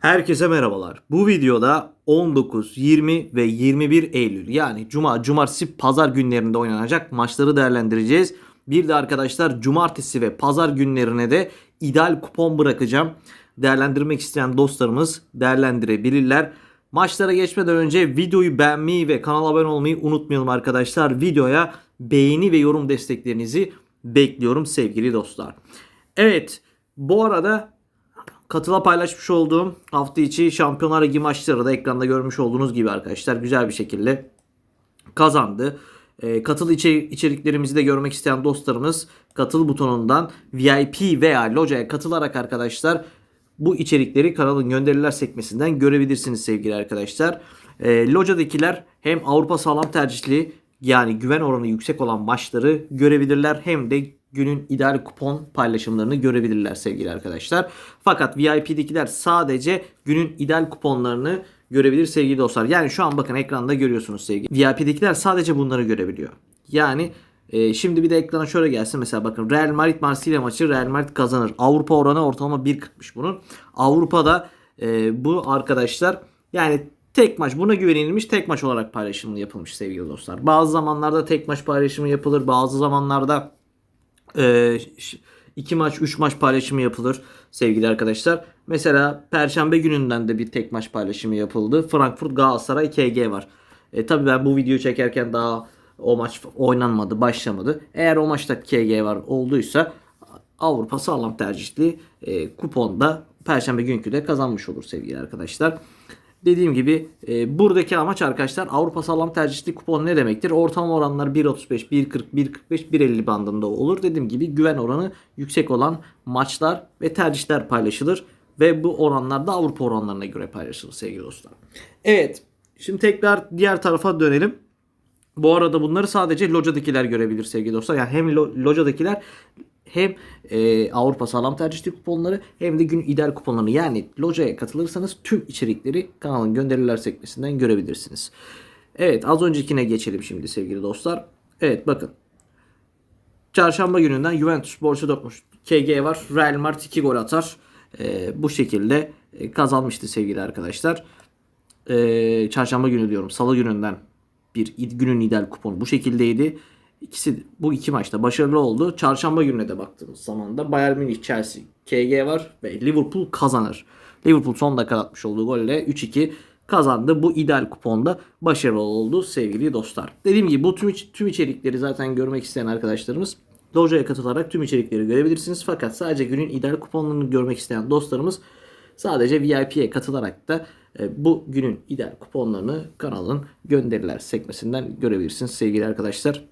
Herkese merhabalar. Bu videoda 19, 20 ve 21 Eylül yani cuma, cumartesi, pazar günlerinde oynanacak maçları değerlendireceğiz. Bir de arkadaşlar cumartesi ve pazar günlerine de ideal kupon bırakacağım. Değerlendirmek isteyen dostlarımız değerlendirebilirler. Maçlara geçmeden önce videoyu beğenmeyi ve kanala abone olmayı unutmayalım arkadaşlar. Videoya beğeni ve yorum desteklerinizi bekliyorum sevgili dostlar. Evet bu arada Katıla paylaşmış olduğum hafta içi Şampiyonlar Ligi maçları da ekranda görmüş olduğunuz gibi arkadaşlar güzel bir şekilde kazandı. E, katıl içe- içeriklerimizi de görmek isteyen dostlarımız katıl butonundan VIP veya locaya katılarak arkadaşlar bu içerikleri kanalın gönderiler sekmesinden görebilirsiniz sevgili arkadaşlar. E, locadakiler hem Avrupa sağlam tercihli yani güven oranı yüksek olan maçları görebilirler hem de günün ideal kupon paylaşımlarını görebilirler sevgili arkadaşlar. Fakat VIP'dekiler sadece günün ideal kuponlarını görebilir sevgili dostlar. Yani şu an bakın ekranda görüyorsunuz sevgili. VIP'dekiler sadece bunları görebiliyor. Yani e, şimdi bir de ekrana şöyle gelsin. Mesela bakın Real Madrid Marsilya maçı Real Madrid kazanır. Avrupa oranı ortalama 1.40'mış bunun. Avrupa'da e, bu arkadaşlar yani tek maç buna güvenilmiş tek maç olarak paylaşımı yapılmış sevgili dostlar. Bazı zamanlarda tek maç paylaşımı yapılır. Bazı zamanlarda e, maç, üç maç paylaşımı yapılır sevgili arkadaşlar. Mesela Perşembe gününden de bir tek maç paylaşımı yapıldı. Frankfurt Galatasaray KG var. E, tabii ben bu videoyu çekerken daha o maç oynanmadı, başlamadı. Eğer o maçta KG var olduysa Avrupa sağlam tercihli e, kuponda Perşembe günkü de kazanmış olur sevgili arkadaşlar. Dediğim gibi e, buradaki amaç arkadaşlar Avrupa sağlam tercihli kupon ne demektir? Ortalama oranlar 1.35, 1.40, 1.45, 1.50 bandında olur. Dediğim gibi güven oranı yüksek olan maçlar ve tercihler paylaşılır. Ve bu oranlar da Avrupa oranlarına göre paylaşılır sevgili dostlar. Evet şimdi tekrar diğer tarafa dönelim. Bu arada bunları sadece locadakiler görebilir sevgili dostlar. Yani hem lo- locadakiler hem e, Avrupa sağlam tercihli kuponları hem de gün ideal kuponlarını yani locaya katılırsanız tüm içerikleri kanalın gönderiler sekmesinden görebilirsiniz. Evet az öncekine geçelim şimdi sevgili dostlar. Evet bakın. Çarşamba gününden Juventus Borussia Dortmund KG var. Real Madrid 2 gol atar. E, bu şekilde e, kazanmıştı sevgili arkadaşlar. E, çarşamba günü diyorum. Salı gününden bir günün ideal kuponu bu şekildeydi. İkisi bu iki maçta başarılı oldu. Çarşamba gününe de baktığımız zaman da Bayern Münih, Chelsea, KG var ve Liverpool kazanır. Liverpool son dakika atmış olduğu golle 3-2 kazandı. Bu ideal kuponda başarılı oldu sevgili dostlar. Dediğim gibi bu tüm, tüm içerikleri zaten görmek isteyen arkadaşlarımız Loja'ya katılarak tüm içerikleri görebilirsiniz. Fakat sadece günün ideal kuponlarını görmek isteyen dostlarımız sadece VIP'ye katılarak da e, bu günün ideal kuponlarını kanalın gönderiler sekmesinden görebilirsiniz sevgili arkadaşlar.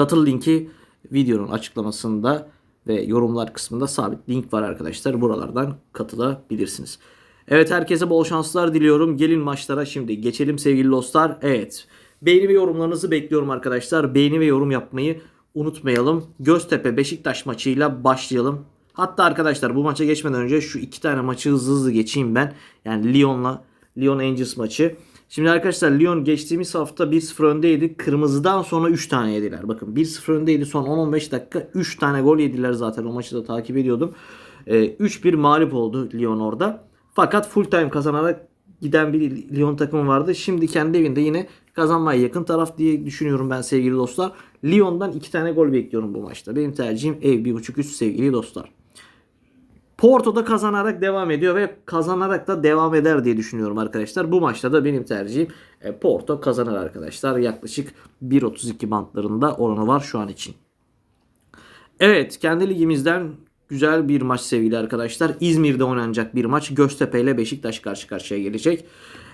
Katıl linki videonun açıklamasında ve yorumlar kısmında sabit link var arkadaşlar. Buralardan katılabilirsiniz. Evet herkese bol şanslar diliyorum. Gelin maçlara şimdi geçelim sevgili dostlar. Evet beğeni ve yorumlarınızı bekliyorum arkadaşlar. Beğeni ve yorum yapmayı unutmayalım. Göztepe Beşiktaş maçıyla başlayalım. Hatta arkadaşlar bu maça geçmeden önce şu iki tane maçı hızlı hızlı geçeyim ben. Yani Lyon'la Lyon Angels maçı. Şimdi arkadaşlar Lyon geçtiğimiz hafta 1-0 öndeydi. Kırmızıdan sonra 3 tane yediler. Bakın 1-0 öndeydi. Son 10-15 dakika 3 tane gol yediler zaten. O maçı da takip ediyordum. Ee, 3-1 mağlup oldu Lyon orada. Fakat full time kazanarak giden bir Lyon takımı vardı. Şimdi kendi evinde yine kazanmaya yakın taraf diye düşünüyorum ben sevgili dostlar. Lyon'dan 2 tane gol bekliyorum bu maçta. Benim tercihim ev 1.5 üst sevgili dostlar. Porto'da kazanarak devam ediyor ve kazanarak da devam eder diye düşünüyorum arkadaşlar. Bu maçta da benim tercihim e, Porto kazanır arkadaşlar. Yaklaşık 1.32 bantlarında oranı var şu an için. Evet kendi ligimizden güzel bir maç sevgili arkadaşlar. İzmir'de oynanacak bir maç. Göztepe ile Beşiktaş karşı karşıya gelecek.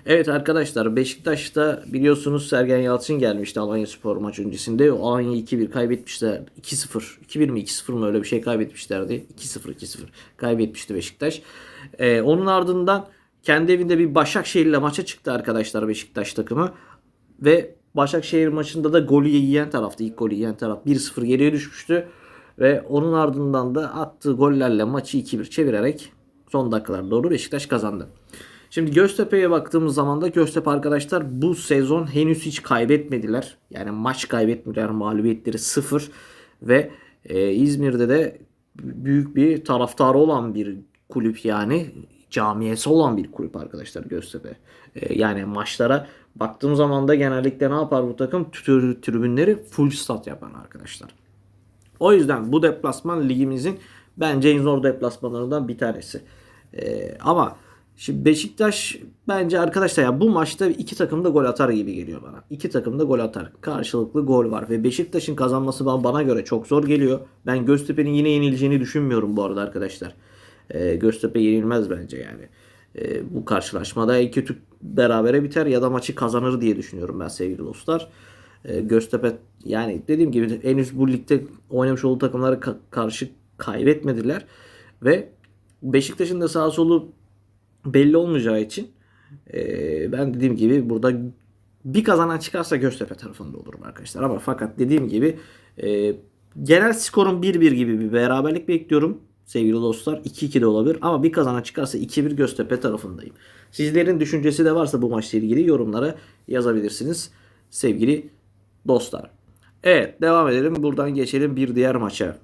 Evet arkadaşlar Beşiktaş'ta biliyorsunuz Sergen Yalçın gelmişti Alanya Spor maç öncesinde. O Alanya'yı 2-1 kaybetmişler. 2-0. 2-1 mi 2-0 mı öyle bir şey kaybetmişlerdi. 2-0 2-0 kaybetmişti Beşiktaş. Ee, onun ardından kendi evinde bir Başakşehir'le maça çıktı arkadaşlar Beşiktaş takımı. Ve Başakşehir maçında da golü yiyen taraftı. İlk golü yiyen taraf 1-0 geriye düşmüştü. Ve onun ardından da attığı gollerle maçı 2-1 çevirerek son dakikalar doğru Beşiktaş kazandı. Şimdi Göztepe'ye baktığımız zaman da Göztepe arkadaşlar bu sezon henüz hiç kaybetmediler. Yani maç kaybetmediler. Mağlubiyetleri 0 ve e, İzmir'de de büyük bir taraftarı olan bir kulüp yani. camiyesi olan bir kulüp arkadaşlar Göztepe. E, yani maçlara baktığım zaman da genellikle ne yapar bu takım? Tribünleri full stat yapan arkadaşlar. O yüzden bu deplasman ligimizin bence en zor deplasmanlarından bir tanesi. Ee, ama şimdi Beşiktaş bence arkadaşlar ya bu maçta iki takım da gol atar gibi geliyor bana. İki takım da gol atar. Karşılıklı gol var ve Beşiktaş'ın kazanması ba- bana göre çok zor geliyor. Ben Göztepe'nin yine yenileceğini düşünmüyorum bu arada arkadaşlar. Ee, Göztepe yenilmez bence yani. Ee, bu karşılaşmada en kötü berabere biter ya da maçı kazanır diye düşünüyorum ben sevgili dostlar. Ee, Göztepe yani dediğim gibi henüz bu ligde oynamış olduğu takımlara ka- karşı kaybetmediler ve Beşiktaş'ın da sağ solu belli olmayacağı için e, ben dediğim gibi burada bir kazanan çıkarsa Göztepe tarafında olurum arkadaşlar ama fakat dediğim gibi e, genel skorun 1-1 gibi bir beraberlik bekliyorum sevgili dostlar 2-2 de olabilir ama bir kazanan çıkarsa 2-1 Göztepe tarafındayım. Sizlerin düşüncesi de varsa bu maçla ilgili yorumlara yazabilirsiniz sevgili dostlar. Evet devam edelim. Buradan geçelim bir diğer maça.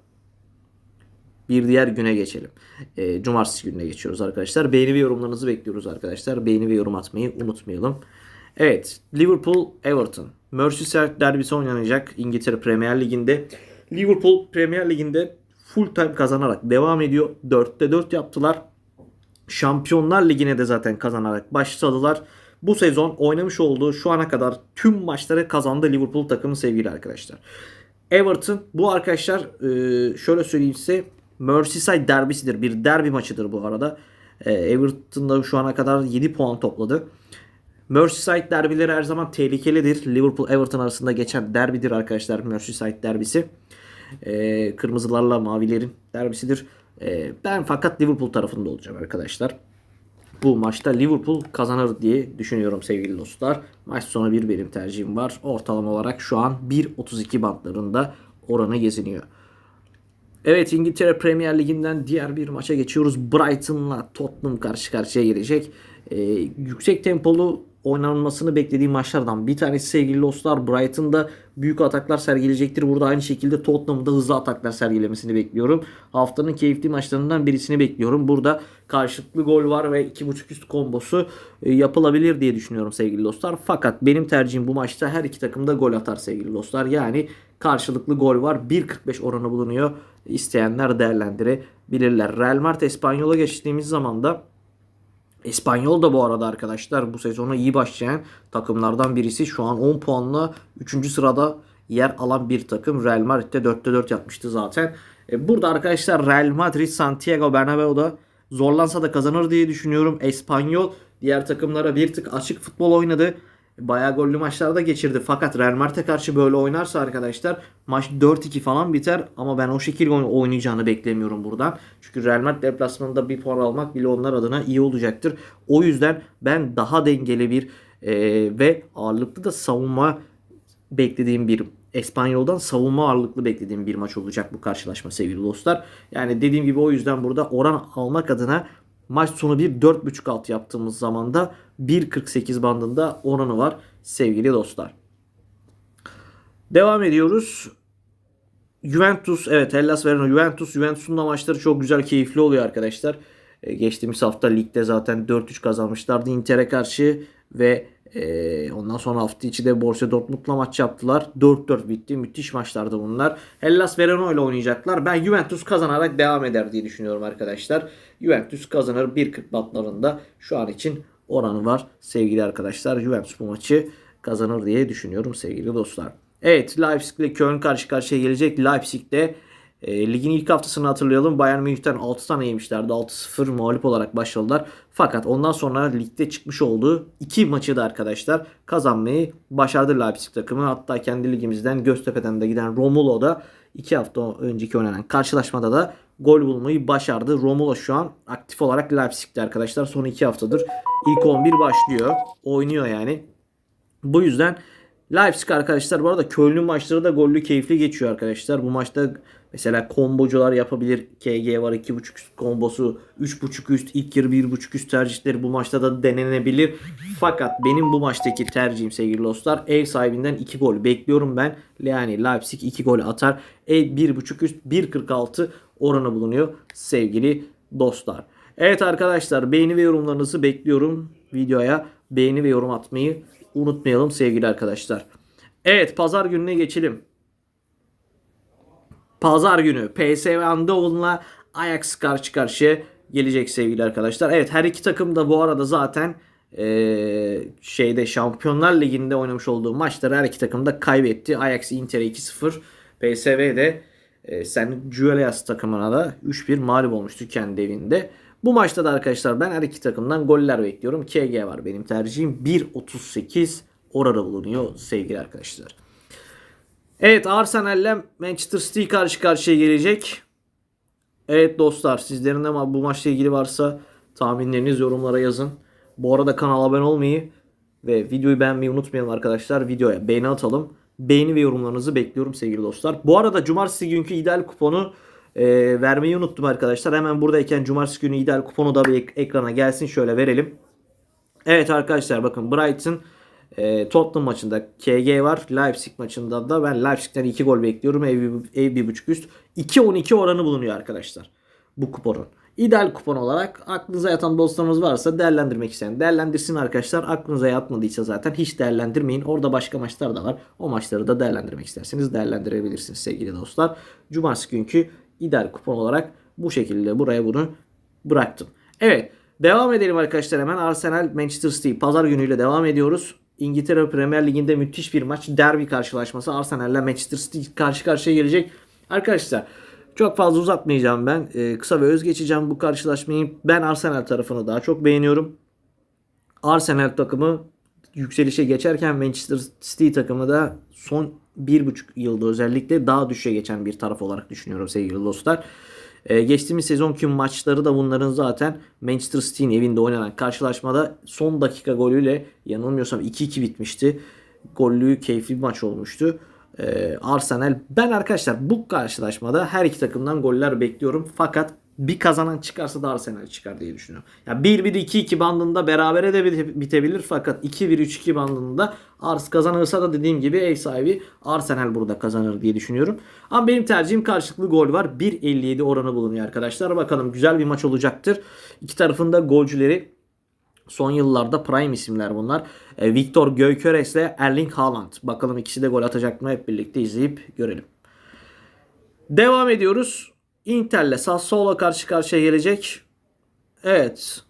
Bir diğer güne geçelim. E, cumartesi gününe geçiyoruz arkadaşlar. Beğeni ve yorumlarınızı bekliyoruz arkadaşlar. Beğeni ve yorum atmayı unutmayalım. Evet Liverpool Everton. Merseyside derbisi oynanacak İngiltere Premier Ligi'nde. Liverpool Premier Ligi'nde full time kazanarak devam ediyor. 4'te 4 yaptılar. Şampiyonlar Ligi'ne de zaten kazanarak başladılar. Bu sezon oynamış olduğu şu ana kadar tüm maçları kazandı Liverpool takımı sevgili arkadaşlar. Everton bu arkadaşlar e, şöyle söyleyeyim size Merseyside derbisidir. Bir derbi maçıdır bu arada. E, Everton da şu ana kadar 7 puan topladı. Merseyside derbileri her zaman tehlikelidir. Liverpool Everton arasında geçen derbidir arkadaşlar Merseyside derbisi. E, kırmızılarla mavilerin derbisidir. E, ben fakat Liverpool tarafında olacağım arkadaşlar. Bu maçta Liverpool kazanır diye düşünüyorum sevgili dostlar. Maç sonu bir benim tercihim var. Ortalama olarak şu an 1.32 bantlarında oranı geziniyor. Evet İngiltere Premier Ligi'nden diğer bir maça geçiyoruz. Brighton'la Tottenham karşı karşıya gelecek. Ee, yüksek tempolu oynanmasını beklediğim maçlardan bir tanesi sevgili dostlar. Brighton'da büyük ataklar sergileyecektir. Burada aynı şekilde Tottenham'da hızlı ataklar sergilemesini bekliyorum. Haftanın keyifli maçlarından birisini bekliyorum. Burada karşılıklı gol var ve 2.5 üst kombosu e, yapılabilir diye düşünüyorum sevgili dostlar. Fakat benim tercihim bu maçta her iki takım da gol atar sevgili dostlar. Yani karşılıklı gol var. 1.45 oranı bulunuyor. İsteyenler değerlendirebilirler. Real Madrid Espanyol'a geçtiğimiz zaman da İspanyol da bu arada arkadaşlar bu sezona iyi başlayan takımlardan birisi. Şu an 10 puanla 3. sırada yer alan bir takım. Real Madrid'de 4'te 4 yapmıştı zaten. E, burada arkadaşlar Real Madrid Santiago Bernabeu'da zorlansa da kazanır diye düşünüyorum. Espanyol diğer takımlara bir tık açık futbol oynadı. Bayağı gollü maçlarda geçirdi. Fakat Real Madrid'e karşı böyle oynarsa arkadaşlar maç 4-2 falan biter. Ama ben o şekilde oyn- oynayacağını beklemiyorum buradan. Çünkü Real Madrid deplasmanında bir puan almak bile onlar adına iyi olacaktır. O yüzden ben daha dengeli bir e, ve ağırlıklı da savunma beklediğim bir Espanyol'dan savunma ağırlıklı beklediğim bir maç olacak bu karşılaşma sevgili dostlar. Yani dediğim gibi o yüzden burada oran almak adına maç sonu bir 4.5 alt yaptığımız zaman da 1.48 bandında oranı var sevgili dostlar. Devam ediyoruz. Juventus evet Hellas Verona Juventus Juventus'un da maçları çok güzel keyifli oluyor arkadaşlar. E, geçtiğimiz hafta ligde zaten 4-3 kazanmışlardı Inter'e karşı ve e, ondan sonra hafta içi de Borussia Dortmund'la maç yaptılar. 4-4 bitti. Müthiş maçlardı bunlar. Hellas Verona ile oynayacaklar. Ben Juventus kazanarak devam eder diye düşünüyorum arkadaşlar. Juventus kazanır 1.40 bantlarında şu an için oranı var sevgili arkadaşlar. Juventus bu maçı kazanır diye düşünüyorum sevgili dostlar. Evet Leipzig ile Köln karşı karşıya gelecek. Leipzig'de e, ligin ilk haftasını hatırlayalım. Bayern Münih'ten 6 tane yemişlerdi. 6-0 mağlup olarak başladılar. Fakat ondan sonra ligde çıkmış olduğu iki maçı da arkadaşlar kazanmayı başardı Leipzig takımı. Hatta kendi ligimizden Göztepe'den de giden Romulo da 2 hafta önceki oynanan karşılaşmada da gol bulmayı başardı. Romulo şu an aktif olarak Leipzig'te arkadaşlar. Son 2 haftadır ilk 11 başlıyor. Oynuyor yani. Bu yüzden Leipzig arkadaşlar bu arada Köln'ün maçları da gollü keyifli geçiyor arkadaşlar. Bu maçta mesela kombocular yapabilir. KG var 2.5 üst kombosu, 3.5 üst, ilk yarı 1.5 üst tercihleri bu maçta da denenebilir. Fakat benim bu maçtaki tercihim sevgili dostlar ev sahibinden 2 gol bekliyorum ben. Yani Leipzig 2 gol atar. Ev 1.5 üst 1.46 oranı bulunuyor sevgili dostlar. Evet arkadaşlar beğeni ve yorumlarınızı bekliyorum. Videoya beğeni ve yorum atmayı unutmayalım sevgili arkadaşlar. Evet pazar gününe geçelim. Pazar günü PSV Eindhoven'la Ajax karşı karşıya gelecek sevgili arkadaşlar. Evet her iki takım da bu arada zaten eee, şeyde Şampiyonlar Ligi'nde oynamış olduğu maçları her iki takım da kaybetti. Ajax Inter'e 2-0. PSV de e, Sen Julius takımına da 3-1 mağlup olmuştu kendi evinde. Bu maçta da arkadaşlar ben her iki takımdan goller bekliyorum. KG var benim tercihim. 1.38 oranı bulunuyor sevgili arkadaşlar. Evet Arsenal'le Manchester City karşı karşıya gelecek. Evet dostlar sizlerin de bu maçla ilgili varsa tahminleriniz yorumlara yazın. Bu arada kanala abone olmayı ve videoyu beğenmeyi unutmayalım arkadaşlar. Videoya beğeni atalım. Beğeni ve yorumlarınızı bekliyorum sevgili dostlar. Bu arada cumartesi günkü ideal kuponu e, vermeyi unuttum arkadaşlar. Hemen buradayken cumartesi günü ideal kuponu da bir ek- ekrana gelsin. Şöyle verelim. Evet arkadaşlar bakın Brighton e, Tottenham maçında KG var. Leipzig maçında da ben Leipzig'ten 2 gol bekliyorum. Ev, ev 1.5 üst. 2-12 oranı bulunuyor arkadaşlar. Bu kuponun. İdeal kupon olarak aklınıza yatan dostlarımız varsa değerlendirmek isteyen değerlendirsin arkadaşlar. Aklınıza yatmadıysa zaten hiç değerlendirmeyin. Orada başka maçlar da var. O maçları da değerlendirmek isterseniz değerlendirebilirsiniz sevgili dostlar. Cumartesi günkü ideal kupon olarak bu şekilde buraya bunu bıraktım. Evet devam edelim arkadaşlar hemen Arsenal Manchester City pazar günüyle devam ediyoruz. İngiltere Premier Ligi'nde müthiş bir maç. Derbi karşılaşması Arsenal ile Manchester City karşı karşıya gelecek. Arkadaşlar çok fazla uzatmayacağım ben. Ee, kısa ve öz geçeceğim bu karşılaşmayı. Ben Arsenal tarafını daha çok beğeniyorum. Arsenal takımı yükselişe geçerken Manchester City takımı da son bir buçuk yılda özellikle daha düşe geçen bir taraf olarak düşünüyorum sevgili dostlar. Ee, geçtiğimiz sezonki maçları da bunların zaten Manchester City'nin evinde oynanan karşılaşmada son dakika golüyle yanılmıyorsam 2-2 bitmişti. Gollü keyifli bir maç olmuştu. Ee, Arsenal ben arkadaşlar bu karşılaşmada her iki takımdan goller bekliyorum. Fakat bir kazanan çıkarsa da Arsenal çıkar diye düşünüyorum. Ya 1-1-2-2 bandında berabere de bite- bitebilir fakat 2-1-3-2 bandında Ars kazanırsa da dediğim gibi ev sahibi Arsenal burada kazanır diye düşünüyorum. Ama benim tercihim karşılıklı gol var. 1.57 oranı bulunuyor arkadaşlar. Bakalım güzel bir maç olacaktır. İki tarafın da golcüleri Son yıllarda prime isimler bunlar. E, Victor Gyökeres ile Erling Haaland. Bakalım ikisi de gol atacak mı hep birlikte izleyip görelim. Devam ediyoruz. Inter'le Sassuolo karşı karşıya gelecek. Evet.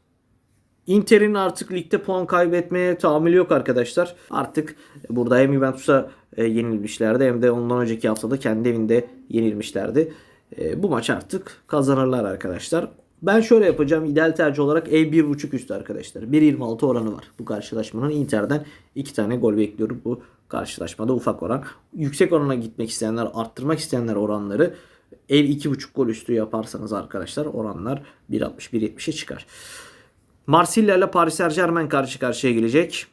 Inter'in artık ligde puan kaybetmeye tahammülü yok arkadaşlar. Artık burada hem Juventus'a e, yenilmişlerdi hem de ondan önceki haftada kendi evinde yenilmişlerdi. E, bu maç artık kazanırlar arkadaşlar. Ben şöyle yapacağım. İdeal tercih olarak ev 1.5 üstü arkadaşlar. 1.26 oranı var bu karşılaşmanın. Inter'den 2 tane gol bekliyorum bu karşılaşmada ufak oran. Yüksek orana gitmek isteyenler, arttırmak isteyenler oranları ev 2.5 gol üstü yaparsanız arkadaşlar oranlar 1.60-1.70'e çıkar. Marsilya ile Paris Saint Germain karşı karşıya gelecek.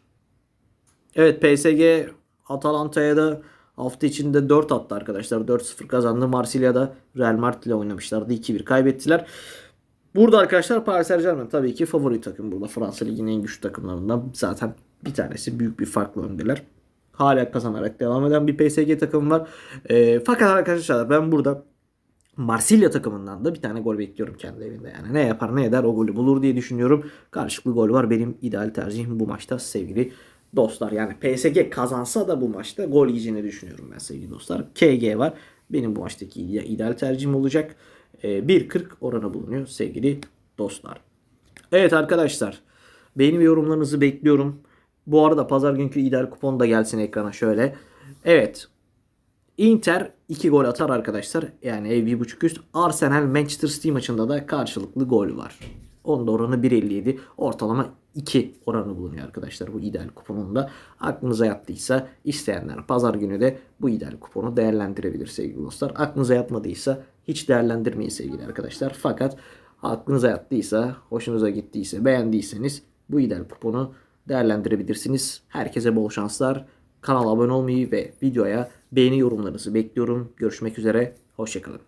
Evet PSG Atalanta'ya da hafta içinde 4 attı arkadaşlar. 4-0 kazandı. Marsilya'da Real Madrid ile oynamışlardı. 2-1 kaybettiler. Burada arkadaşlar Paris Saint Germain tabii ki favori takım burada. Fransa Ligi'nin en güçlü takımlarından zaten bir tanesi büyük bir farklı öndeler. Hala kazanarak devam eden bir PSG takımı var. Ee, fakat arkadaşlar ben burada Marsilya takımından da bir tane gol bekliyorum kendi evinde. Yani ne yapar ne eder o golü bulur diye düşünüyorum. Karşılıklı gol var. Benim ideal tercihim bu maçta sevgili dostlar. Yani PSG kazansa da bu maçta gol yiyeceğini düşünüyorum ben sevgili dostlar. KG var. Benim bu maçtaki ide- ideal tercihim olacak. Ee, 1.40 oranı bulunuyor sevgili dostlar. Evet arkadaşlar. Beğeni ve yorumlarınızı bekliyorum. Bu arada pazar günkü ideal kupon da gelsin ekrana şöyle. Evet. Inter 2 gol atar arkadaşlar. Yani ev 1.5 üst. Arsenal Manchester City maçında da karşılıklı gol var. Onda oranı 1.57. Ortalama 2 oranı bulunuyor arkadaşlar bu ideal kuponunda. Aklınıza yattıysa isteyenler pazar günü de bu ideal kuponu değerlendirebilir sevgili dostlar. Aklınıza yatmadıysa hiç değerlendirmeyin sevgili arkadaşlar. Fakat aklınıza yattıysa, hoşunuza gittiyse, beğendiyseniz bu ideal kuponu değerlendirebilirsiniz. Herkese bol şanslar. Kanala abone olmayı ve videoya beğeni yorumlarınızı bekliyorum. Görüşmek üzere. Hoşçakalın.